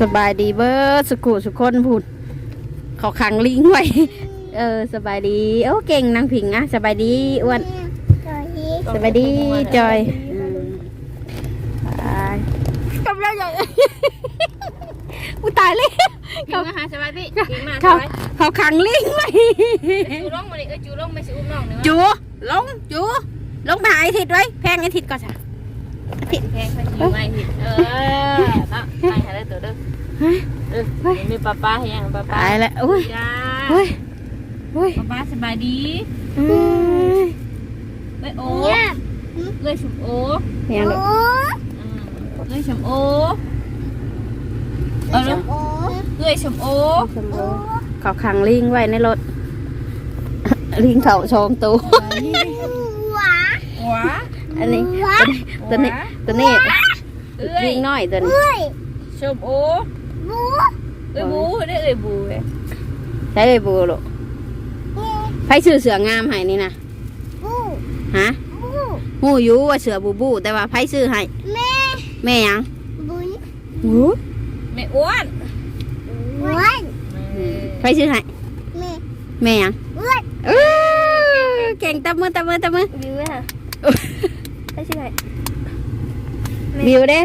สบายดีเบิร์ดสุกุสุคนพูดเขาขังลิงไว้เออสบายดีโอ้เก่งนางผิงอะสบายดีอ้วนสบายดีจอยอืมไปกำลังใหญ่อุยตายเลยกินมาหาสบายพี่กินมาสเขาบายเขาขังลิงไว้จูร่องมาดิเอ้ยจูร่องไม่ใช่อุ้มน้องเนื้อจูลงจูลงไปหาไอทิดไว้แพงไอทิดก่อนจ้ะ แพงเขาอยู่ไม่ผิดเออนะไปหาได้ตัวเด้อเออมีป้าป้าให้ยังป้าป้าตายแล้วอุ้ยจ้าอุ้ยอุ้ยป้าป้าสบายดีอุ้ยเอ้ยโอ้เอ้ยชมโอ้ยังลูกเอ้ยชมโอ้เออเอ้ยชมโอ้เขาขังลิงไว้ในรถลิงเขาโชมตัวหัว อันนี้ตัวนี้ตัวนี้เอ้ลิยงน้อยตัวนี้ชมโอ้เอ้ยบูได้เอ้ยบูเว้ยใช้ไอ้บูลูกไผชื่อเสืองามให้นี่นะฮะหูอยูว่าเสือบูบูแต่ว่าไผชื่อให้แม่หยังหูไม่อ้วนไผชื่อให้แม่หยังเออเก่งตบมือตบมือตบมือวิวไหมคะไม่ใช่ไหมบิวเด้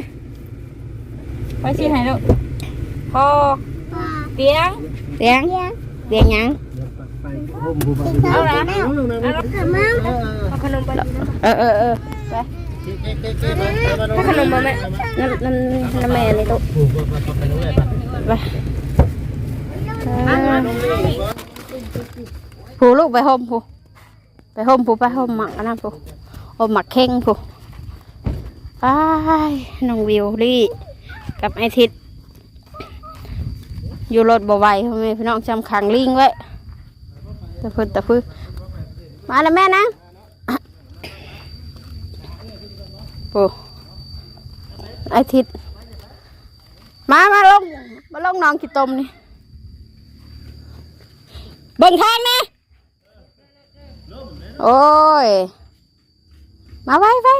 ไม่ใช่ไหมลูกพอเตียงเสียงเสียงหยังเอาละเอาขนมไปเออเออเออเอาขนมมาไหมนั่นนั่นนั่นแม่นี่ลูกไปผูลูกไปห่มผูไปห่มผูไปห่มหมักอันนั้นผูห่มหมักเข่งผู ไปน้องวิวลี่กับไอทิดอยู่รถบ่ไหวพ่อแม่พี่น้องจำขังลิงไว้ตะพื้นตะพื้นมาแล้วแม่นะปูไอทิดมามาลงมาลงน้องกิตมนี่เบิ่งทางนะโอ้ย มาไว้ไว้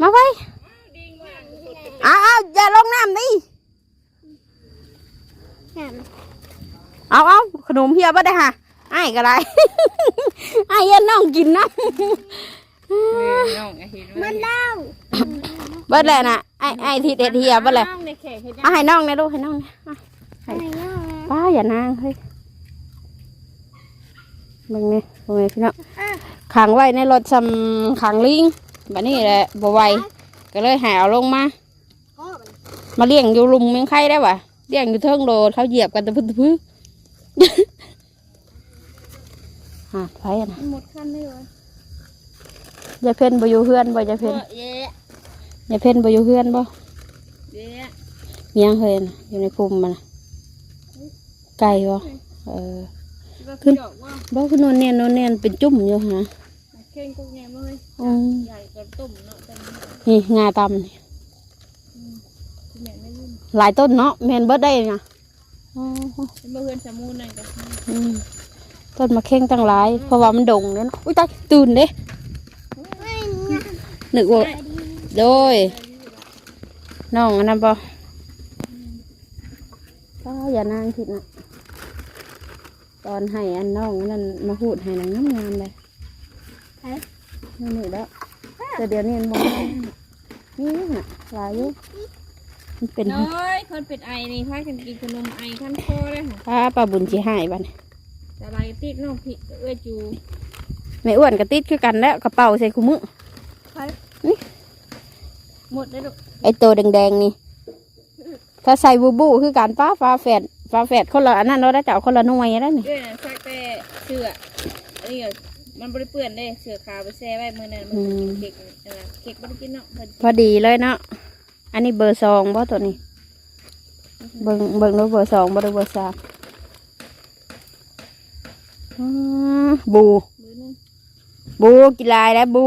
มาไว้เอาเอาอย่าลงน้ำดิเอาเอา ขนมเฮียบ่ได้ฮะไอ้ก็ได้ไอ้ยันน้องกินนะน้องไอ้เห็นไหมมันเล่าเบิดเลยนะไอ้ไอ้ที่เด็ดเฮียเบิดเลยน้องในแขกเห็นเอาให้น้องนะลูกให้น้องนะอะไอ้น้องป้าอย่านางเฮ้ยเบิ่งนี่เบิ่งนี่พี่น้องขังไว้ในรถซำขังลิงแบบนี้แหละบ่ไหวก็เลยหาเอาลงมา มาเลี้ยงอยู่ลุมเมืองไข่ได้ปะเลี้ยงอยู่เทิงโดดเขาเหยียบกันตะพื้นตะพื้น หาไผอะนะหมดคันไม่ไหวยายเพ่นบ่อยู่เฮือนบ่ยายเพ่นเย้ยายเพ่นบ่อยู่เฮือนบ่เย้เมียงเฮือนอยู่ในภูมิมันน่ะไก่บ่เออขึ้นดอกว่าบ่คือนอนเนียนนอนเนียนเป็นจุ่มอยู่ฮะเข่งกุ๊กแง่เลยอืมใหญ่กว่าตุ่มเนาะแต่นี่งาตำนี่แม่ไม่ยุ่งหลายต้นเนาะแม่นเบิดได้นะอ๋อ เป็นเพื่อนสมูนนั่นก็อืมต้นมะเข่งตั้งหลาย เพราะว่ามันดงเด้เนาะอุ้ยตายตื่นเด้นึกว่าโดยน้องอันนั้นบ่ก็อย่านางผิดนะตอนให้อันน้องอันนั้นมาพูดให้นางงามงามๆเลยนั่นนี่แล้วแต่เดี๋ยวนี้มันมองนี่น่ะหลายอยู่ มันเป็นน้อยคนเป็นไอนี่พากันกินขนมไอขั้นคอเลยค่ะป้าปลาบุญจีหายบ้านแต่ใบติดน้องผิดเอ้ยจูไม่อ้วนกระติดคือกันแล้วกระเป๋าใส่คุมือหมดเลยลูกไอตัวแดงๆนี่ ถ้าใส่บูบูคือการป้าฟ้าแฝดฟ้าแฝดคนละอันนั้นเราได้เจ้าคนละหน่วยแล้วนี่เอ้ยซักแต่เสื้ออันนี้มันบริเปื่อนเลยเสื้อขาวไปแช่ไว้มือนั้นมันเค้กนะเค้กบริกินเนาะพอดีเลยเนาะ อันนี้เบอร์สองบ่ตัวนี้ เบิ่งเบิ่งดูเบอร์สองบ่ดูเบอร์สามอืมบูมือนึงบูกีฬายแล้วบู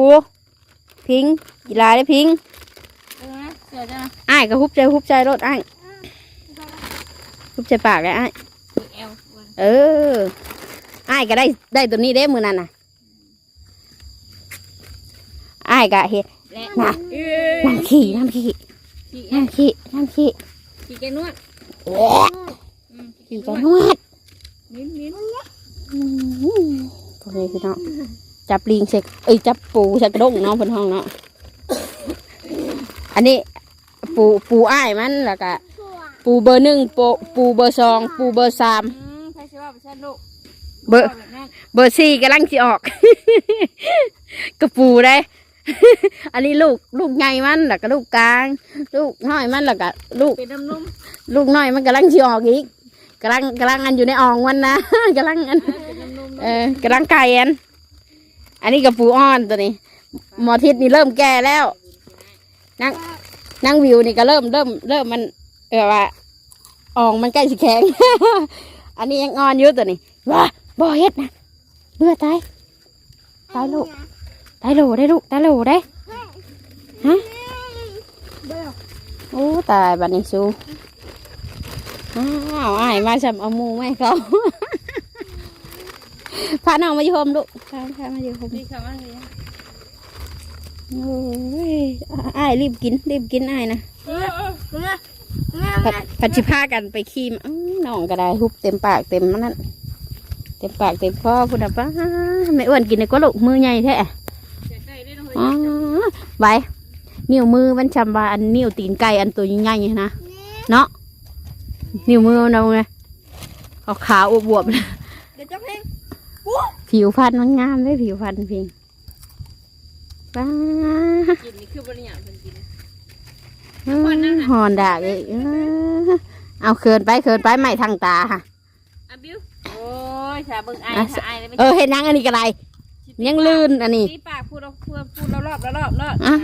พิงกีฬายแล้วพิงเออนะเสื้อจ้ะอ้ายก็ฮุบใจฮุบใจรถอ้ายฮุบใจปากเลยอ้ายเอลเอออ้ายก็ได้ได้ตัวนี้เด้มือนั่นน่ะอ้ายก็เฮ็ดและน่ะเอ้ยน้ำขี้น้ำขี้ ขี้น้ำขี้น้ำขี้ขี่แกนวดอืมขี่กันนวดมิ้นมิ้นอืมพวกนี้พี่น้องจับลิงเสกเอ้ยจับปูใส่กระด้งเนาะเพิ่นห้องเนาะอันนี้ปูปูอ้ายมันแล้วก็ปูเบอร์หนึ่งปูปูเบอร์สองปูเบอร์สามอืมใครสิว่าไปซั่นลูกเบอร์ว่าแบบนั้นเบอร์สี่กำลังสิออกกระปูได้ อันนี้ลูกลูกใหญ่มันแล้วก็ลูกกลาง ลูกน้อยมันแล้วก็ลูกเป็นน้ำนุ่มลูกน้อยมันกำลังสิออกอีกกำลังกำลังอันอยู่ในอ่องมันนะกำลังอันเป็นน้ำนุ่มเออกำลังไก่อันอันนี้กับปูอ่อนตัวนี้หมอทิศนี่เริ่มแก่แล้วนั่งนั่งวิวนี่ก็เริ่มเริ่มเริ่มมันเออว่าอ่องมันใกล้สิแข็ง อันนี้ยังอ่อนอยู่ตัวนี้ว้าบ่เฮ็ดนะเบื่อตายตายลูก ได้โหลได้ลูกได้โหลได้ฮะโอ้ตายบัดนี้สูอ้าวอ้ายมาสับเอาหมูไหมเขาพาน้องมาอยู่โฮมลูกพาพามาอยู่โฮมนี่ค่ะว่าไงโอ้ยอ้ายรีบกินรีบกินอ้ายนะเออเออผัดผัดชิพากันไปขี้มน้องก็ได้ฮุบเต็มปากเต็มมันนั่นเต็มปากเต็มคอพุ่นน่ะป้าไม่อ้วนกินเลยก็ลูกมือใหญ่แท้ เสียใจได้น้อง อ๋อ เฮ้ย ไว้นิ้วมือมันชำบาอันนิ้วตีนไก่อันตัวใหญ่ๆนะเนาะนิ้วมือเราไงขาวขาวๆอวบๆเดี๋ยวจะเพลงผิวพรรณมันงามเลยผิวพรรณพิงป้ากินนี่คือบริญญาเพิ่นกินหอนดากเลยเออเอาเขินไปเขินไปไม่ทางตาค่ะอะบิวโอ้ยถ้าเบิ่งไอ้อะถ้าไอ้เลยไม่เออเห็นนังอันนี้ก็ได้ ยังลื่นอันนี้ตีปากพูดเราพูดพูดเรารอบเรารอบเนาะอ้า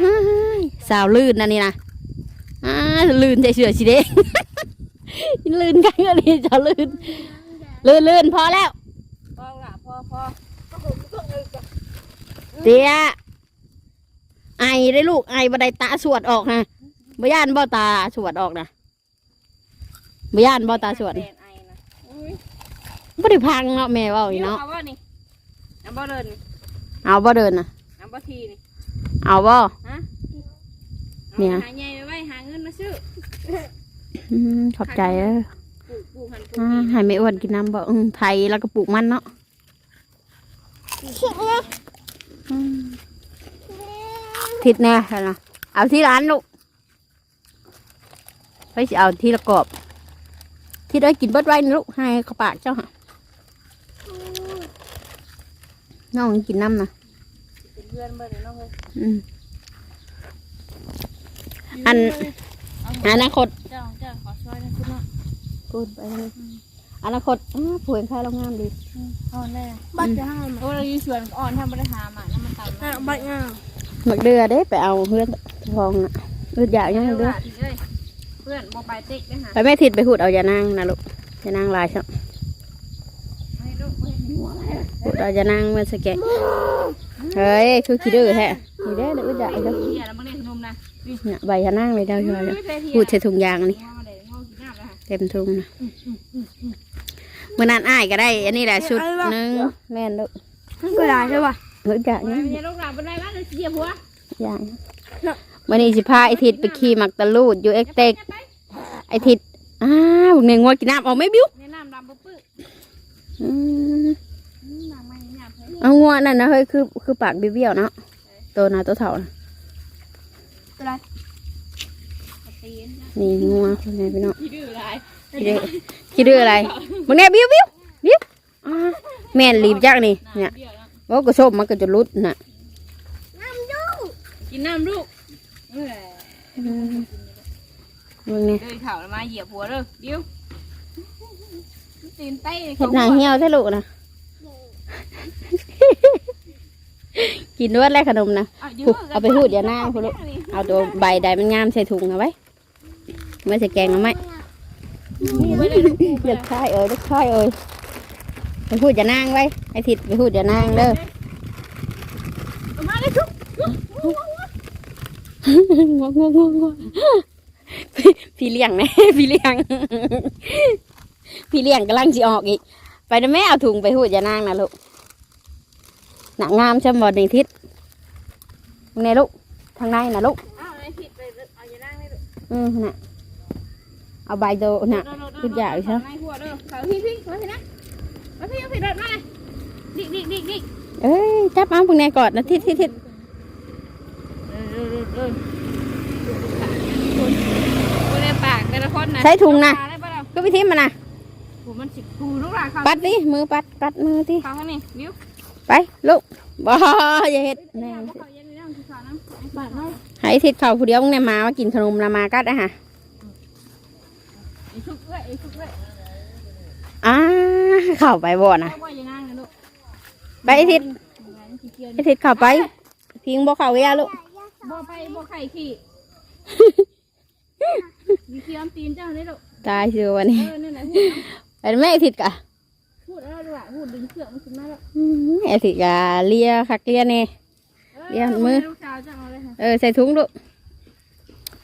ยสาวลื่นอันนี้นะอ้าลื่นใจเสือสิเด้ ลื่นกันอันนี้จะลื่น ลื่นลื่นพอแล้ว พอละพอพอเตี้ยไอได้ลูกไอบันไดตาสวดออกนะบ่ย่านบ่ตาสวดออกนะบ่ย่านบ่ตาสวดแฟนไอ้นะอุ้ยบ่ได้พังเนาะแม่เว่าอีบิวเนาะเอาว่านี่ เอาบ่เดินนี่เอาบ่เดินนะเอาบ่ทีนี่เอาบ่ฮะเนี่ย หาใหญ่ไว้หาเงินมาซื้ออืมขอบใจเออปลูกปลูกหันปลูกอ่านี่ให้แม่อ้วนกินน้ำบ่อืมไทยแล้วก็ปลูกมันเนาะอืมทิศแน่เหรอเอาที่ร้านลูกไปสิเอาที่ละกอบที่ได้กินเบิดไว้นะลูกให้เขาปากเจ้าค่ะ น้องกินน้ำนะเป็นเพื่อนเบิ่งเนาะเฮ้ยอืมอันอนาคตเจ้าเจ้าขอช่วยนะคุณเนาะพูดไปเลยอนาคตอ้าผู้เห็นค่าเรางามดีอ่อนได้บัตรจะให้มาโอ้เราอยู่สวนอ่อนทำบริหารมาน้ำมันต่ำอะนะบัตรงามหมักเดือเด้ไปเอาเพื่อนทองน่ะอืดอยากยังหมักเดือเอ้ยเพื่อนโมบายติ๊กนะฮะไปแม่ทิดไปพูดเอาอย่านางนะลูกอย่านางลายช่างให้ลูกให้พูด เอาอย่านางมาสแกะเฮ้ยคือขี้ดื้อแท้นี่เด้อเด้ออืดอยากเด้อเฮียแล้วมึงเล่นขนมนะเนี่ยใบอย่านางเลยเด้อช่วยพูดใส่ถุงยางนี่เต็มถุงนะเมื่อนั้นอ้ายก็ได้ อันนี้แหละชุดหนึงแม่นลูกนั่นก็ได้ใช่ป่ะอืดอยากยังไม่ใช่ลูกหลานเป็นไรบ้างเลยเสียหัวอย่างวันนี้สิพาไอทิดไปขี่หมักตะลูดอยู่เอ็กเต็กไอทิดอ้าวเนี่ยงัวกินน้ำเอาไหม่บิ้วแนะนำดำปื้อ อืม หนังไม่หนัก เลยเอางัวนั่นนะเฮ้ยคือคือปากเบี้ยวๆเนาะตัวนะตัวเถ่านะตีนนี่งัวเป็นไงพี่น้องที่ดื้อไรคิดดื้อคิดดื้ออะไรมึงเนี่ยบิ้วบิ้วบิ้วอ่าแม่นรีบจักนี่เนี่ยว่าก็ส้มมันก็จะรุดน่ะกินน้ำลูกเอ้ยอืมมึงเนี่ย เดินเข่ามาเหยียบหัวเลยดิ้วตีนเต้เห็ดหนังเหี่ยวใช่ลูกนะ กินด้วยแลกขนมนะเอาไปหูดอย่าหน้าคุณลูกเอาตัวใบใดมันงามใส่ถุงเอาไว้ไม่ใส่แกงเอาไหมเลือกชายเอ้ยเลือกชายเอ้ยไปพูดอย่านางไว้ไอ้ทิดไปพูดอย่านางเด้อมาเลยทุกงวงงวงงวงพี่เลี้ยงนะพี่เลี้ยง พี่เลี้ยงกำลังจะออกอีก ไปนะแม่เอาถุงไปพูดอย่านางนะลูก หนักงามช่ำบอดในทิศทางในลูกทางในนะลูกเอาไอ้ผิดไปเอาอย่านั่งเลยอืมน่ะเอาใบโดน่ะขึ้นยากอีกใช่ไหมไม่หัวเด้อเขาพี่พี่มาสินะมาพี่เอาพี่เดินมาเลยดิกดิกดิกดิกเอ้ยจับเอาพวกนี้ก่อนนะทิศทิศทิศเออเออเออเออในปากแต่ละคนนะใช้ถุงนะได้ปะเราก็ไปทิมมันนะผมมันสิกูลูกหลานเขาปัดดิมือปัดปัดมือที่เขาข้างนี้บิ้ว ไปลูกบ่อย่าเฮ็ดแน่เขาเย็นนี่ต้องคือเขาน้ำไอ้ปากน้อยให้ทิศเขาผู้เดียวมึงเนี่ยมามากินขนมละมากัดอะฮะไอ้ชุกเอ้ยไอ้ชุกเอ้ยอ้าเข้าไปบ่นะเอาไว้อยังงั้นนะลูกไปไอ้ทิศขี้เกียจไอ้ทิศเข้าไป พิงบ่เข้าเวียลูกบ่ไปบ่ไข่ขี้มีเคี้ยวตีนเจ้าได้ลูกตายเชื่อวันนี้เออนั่นแหละไอ้แม่ไอ้ทิศกะ พูดเอาดีกว่าพูดดึงเสือกมันขึ้นมาแล้วอื้อไอ้ทิศกะเลียคักเลียแน่เลี้ยงมือ ลูกสาวจะเอาเลยค่ะเออใส่ถุงลูก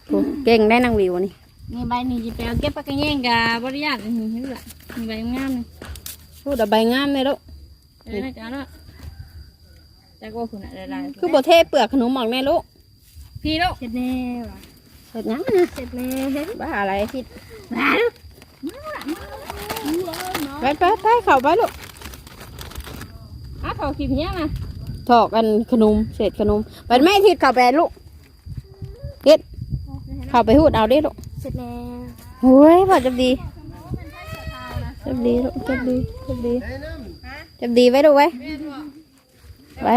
โอ้เก่งได้นางวิวนี่นี่ใบนี่จะไปเอาเก็บปากกระแยงกับบริยาตนี่นี่แหละมีใบงามนี่พูดเอาใบงามเลยลูกเออน่าจะเอาละแต่ก็คุณอะไรคือบ่เทเปลือกขนมออกแน่ลูกพี่ลูกเสร็จแน่ว่ะเสร็จยังนะเสร็จแน่บ้าอะไรทิศมาลูก ไปไปไปเข้าไปลูกอะเขาขีดเนี้ยนะถอกกันขนมเศษขนมไปแม่ทิศเข้าไปลูกทิศเข้าไปหูดเอาได้ลูกเสร็จแน่โอ้ยพอจับดีจับดีลูกจับดีจับดีจับดีไว้ลูกไว้ไว้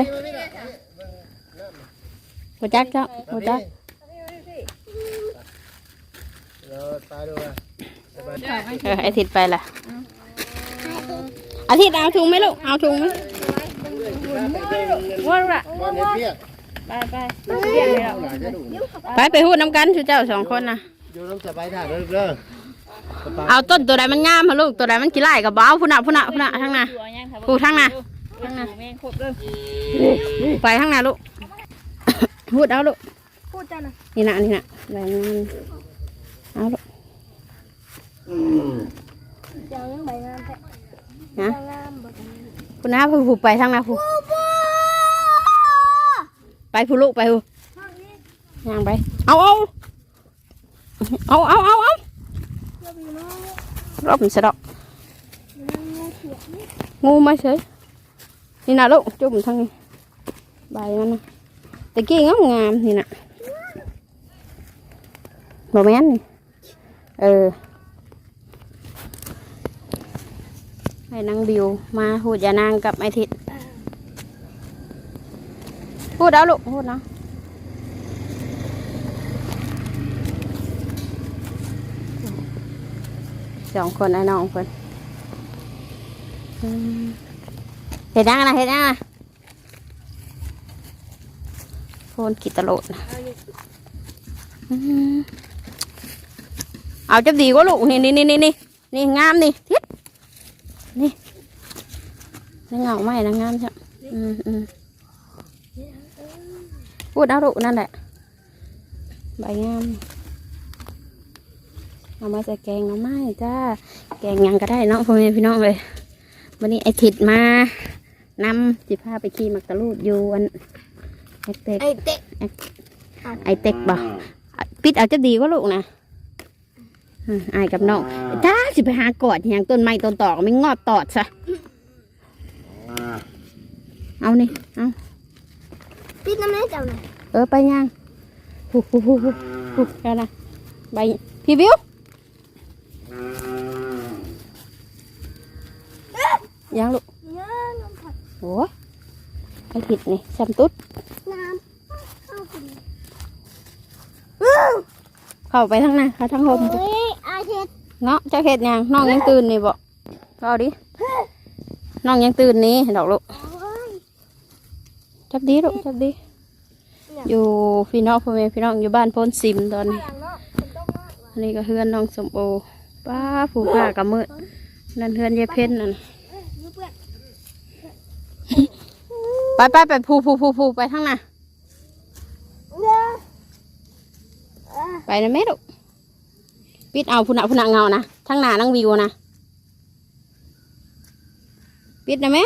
หัวจักเจ้าหัวจักเดี๋ยวตายด้วยสบายดีเออไอทิศไปละ อาทิตย์เอาถุงไหมลูก เอาถุงไหมว่าละวันนี้เพียกไปไปเรียกเลยเราหลายจะดูไปไปหูดน้ำกันชูเจ้าสองคนนะอยู่น้ำสบายถ่ายเด้อเด้อสบายเอาต้นตัวใดมันงามมาลูกตัวใดมันกี่ไร่กับเบ้าพุ่นน่ะพุ่นน่ะพุ่นน่ะทั้งน่ะกูทั้งน่ะทั้งน่ะแม่งครบเลยไปทั้งน่ะลูกพูดเอาลูกพูดจ้านะนี่น่ะนี่น่ะใบงามเอาลูกเจ้ายังใบงามแท้ นะเจ้างามบ่พุ่นน่ะผู้ไปทั้งน่ะผู้ไปผู้ลูกไปผู้ย่างไป เอาเอาเอาเอาเอาเอารอบมันสะดอกงูไมาเฉยนี่นะลูกจุ่มทั้งนี้ใบมันนะตะกี้งามงามนี่นะบ่แม่นนี่เออ ให้นางบิวมาพูดอย่านางกับไอทิศพูดเอาลูกพูดเนาะสองคนไอ้น้องคนเห็นยังนะเห็นยังนะโฟนกิตโลดนะเอาจับดีก็ลูกนี่นี่นี่นี่นี่งามนี่ นี่เงาไหมนะงามใช่อืมอืมพูดเอาลูกนั่นแหละใบงามเอามาใส่แกงหน่อไม้จ้า แกงหยังก็ได้เนาะพ่อแม่พี่น้องเลยวันนี้ไอทิดมานำจิพาไปขี่มักตะลูดอยู่อันไอเต็กไอ้เตะไอเต็กบ่ปิดเอาจะดีก็ลูกนะอืมอายกับน้องจ้าสิไปหากอดอย่างต้นไม้ต้นตอกไม่งอดตอดซะ เอานี่ เอาติดน้ำแม่เจ้าน่ะเออไปย่างฮู้ฮู้ฮู้ฮู้ฮู้แล้วนะใบพี่บิวย่างลูกเยอะน้ำผัดโอ้ยไอทิดนี่ซ้ำตุ๊ดน้ำเข้ากินเข้าไปทั้งหน้าเขาทั้งห่มเฮ้ยอาเทศเนาะเจ้าเห็ดหยังน้องยังตื่นนี่บ่ก็ดิน้องยังตื่นนี่ดอกลูกโอ้ย จับดีลูกจับดี อยู่พี่น้องพ่อแม่พี่น้องอยู่บ้านโพ้นซิมตอนนี้อย่างเนาะเป็นต้องมากว่ะอันนี้ก็เฮือนน้องสมโอป้าผูกผ้ากับมืดนั่นเฮือนยายเพ่นนั่นเอ้ยยูเปื่อนไปไปไปผูผูผูผูไปทั้งหน้าเด้อเออไปนะแม่ลูกปิดเอาผู้หนาผู้หนาเงานะทั้งหน้าทั้งวิวนะปิดนะแม่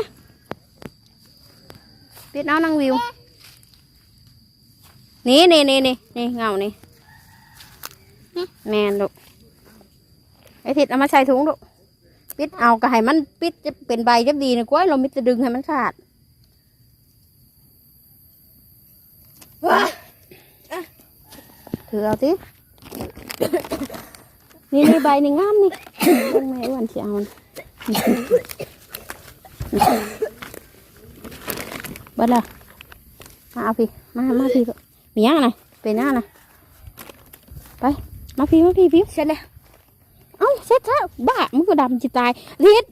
ปิดเอานั่งวิวนี่นี่นี่นี่นี่เงานี่แมนลูกไอ้ทิศเอามาใส่ถุงลูกปิดเอาก็ให้มันปิดจะเป็นใบจะ ดีนะกล้วยเรามิจะดึงให้มันขาดถือเอาสินี่นี่ใบนี่งามนี่เบิ่งแม่อ้วนสิเอานี่เบิดละมาเอาพี่ มามาพี่ลูกมียังไงเป็นยังไงไป มาพี่มาพี่พี่เสร็จแล้วเอ้าเช็ดเท้าบ้ามึงก็ดำจิตายทิศ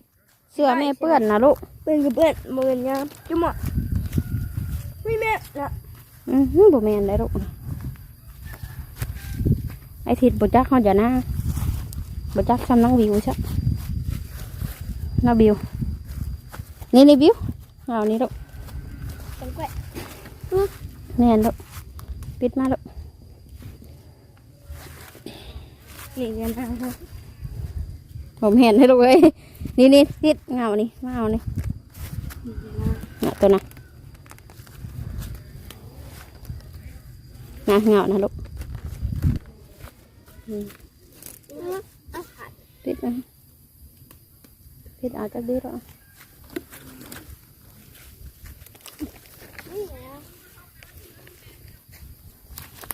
เสื้อแม่เปื้อนนะลูกเปื่อนกับเปื่อนมือยามจุ๊หมดไม่แม่ละอือหือบ่แม่นได้ลูกไอ้ทิศบ่จักเขาจะหน้าบ่จักซ้ำน้องวิวใช่น้าบิวนี่นี่บิวเอานี่ลูก จังแกะแม่นลูกปิดมาลูกนี่เงินทางเขาผมเห็นให้ลูกเอ้ยนี่นี่ทิศเงานี่มาเอานี่เงาตัวน่ะงาเงานะลูกเอาขาดปิดนะปิดเอาจากดีหรอ นี่แล้ว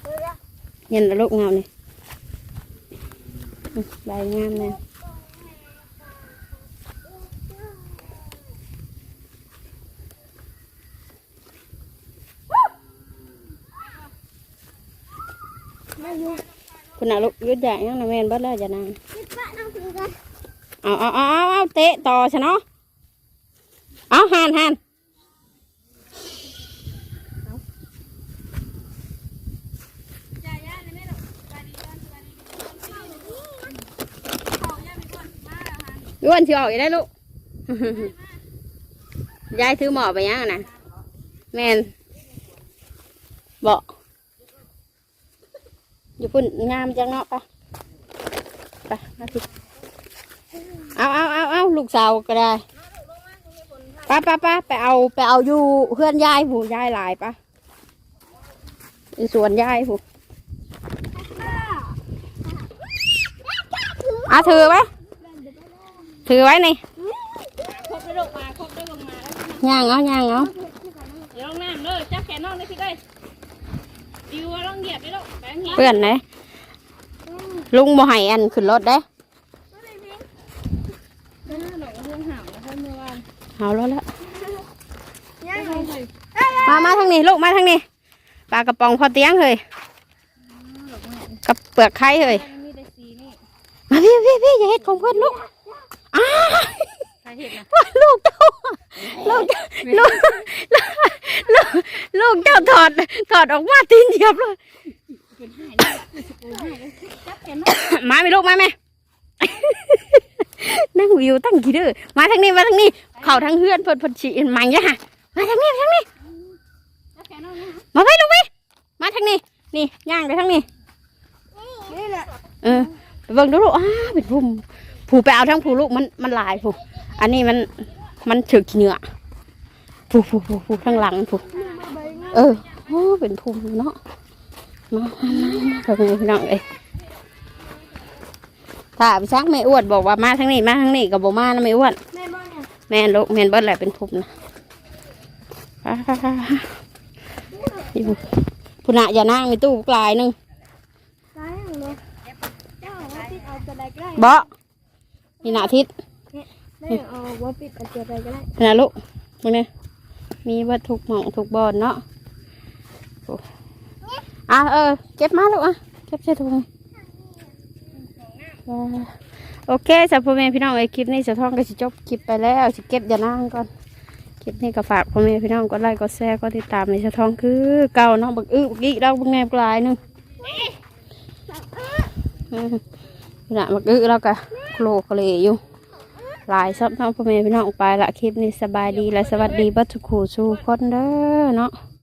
เออ ละเห็นแล้วลูกเงานี่อืมใบงามเลยไม่อยู่คุณน่ะลูกยืดใหญ่ยังนะแม่นเบิดแล้วจะนางคิดว่าน้องถือกันเอาเอาเอาเอาเอาเตะต่อชะเนาะเอาหันหัน อ้วนสิออกอีกได้ลูก ยายถือหมอไปยังนะแมนบอกอยู่พุ่นงามจังเนาะปะไปมาสิเอาเอาเอาเอาลูกสาวก็ได้ป้าป้าป้าไปเอาไปเอาอยู่เพื่อนยายผู้ยายหลายปะสวนยายผู้อาถือไว้ ถือไว้นี่ครบได้ลงมาครบได้ลงมาแล้วย่างเอาย่างเอาเดี๋ยวลงน้ำเลยจับแขนน้องเลยพี่ได้ดิวว่าลองเหยียบได้ลูกแบงค์เหยียบเพื่อนไหนลุงบ่ให้อันขึ้นรถได้หน้าหนองเรื่องห่าวนะเพื่อนเมื่อวานเอารถแล้วยังไงมามาทางนี้ลูกมาทางนี้ปลากระป๋องพอเตียงเฮ้ยกับเปลือกไข่เฮ้ยมีแต่สีนี่มาพี่พี่พี่อย่าเฮ็ดของเพื่อนลูก อ้าใครเห็นนะว่าลูกเจ้าลูกเจ้าลูกลูกลูกลูกเจ้าถอดถอดออกมาตีนเหยียบเลยจับแขนน้องมาไหมลูกมาไหมนั่งวิวตั้งกี่เด้อมาทางนี้มาทางนี้ เข้าทางเฮือนเพิ่นเพิ่นฉีนมันยะมาทางนี้มาทางนี้จับแขนน้องนะมาไปลูกไปมาทางนี้นี่ย่างไปทางนี้นี่แหละเออไปเบิ่งดูลูกอ้าเป็นภูมิ ผูไปเอาทั้งผูลูกมันมันหลายผูอันนี้มันมันถึกขี้เหนื้อผูผูผูผูทั้งหลังผูเออโอ้เป็นภูมิเนาะมามามามาเพิ่งพี่น้องเอ้ยถ้าไปซักไม่อ้วนบอกว่ามาทางนี้มาทางนี้กับบอกมานะไม่อ้วนแม่บ้านเนี่ยแม่นลูกแม่นเบิดแหละเป็นภูมินะไปไปไปไปนี่ผู้ผู้น่ะอย่านั่งในตู้กลายหนึงตายอย่างเลยเจ้าว่าปิดเอาจะได้ก็ได้เบาะนี่น่ะทิศได้เอาว่าปิดเอาจะได้ก็ได้นะลูกตรงนี้มีวัตถุกหม่องถูกบอลเนาะโอ้อะเออเก็บมาลูกอะเก็บใส่ถุงว้าโอเคสำหรับพ่อแม่พี่น้องไอ้ยคลิปนี้สะท้องก็จะจบคลิปไปแล้วสิเก็บอย่านั่งก่อนคลิปนี้ก็ฝากพ่อแม่พี่น้องกดไลค์กดแชร์กดติดตามในสะท้องคือเก่าเนาะบักอื้อบักอีเราบักแนบกลายหนึง อืมขณะบักอื้อเราก็โคลกเลยอยู่ หลายซับน้องพ่อแม่พี่น้องไปละคลิปนี้สบายดีและสวัสดีบัตรคูชูคนเด้อเนาะ